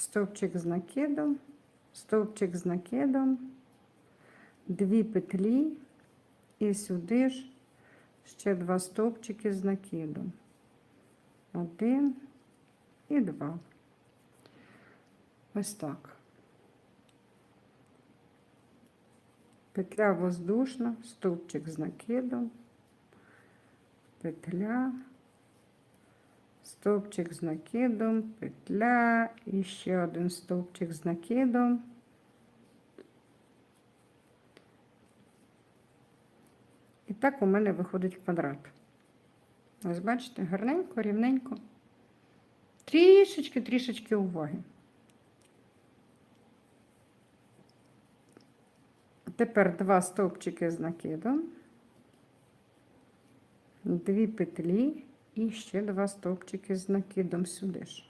стовпчик з накидом, стовпчик з накидом, дві петлі і сюди ж ще два стовпчики з накидом. Один і два. Ось так. Петля воздушна, стовпчик з накидом, петля, стовпчик з накидом, петля і ще один стовпчик з накидом. І так у мене виходить квадрат. Ось бачите, гарненько, рівненько. Трішечки, трішечки уваги. Тепер два стовпчики з накидом, дві петлі і ще два стовпчики з накидом сюди ж.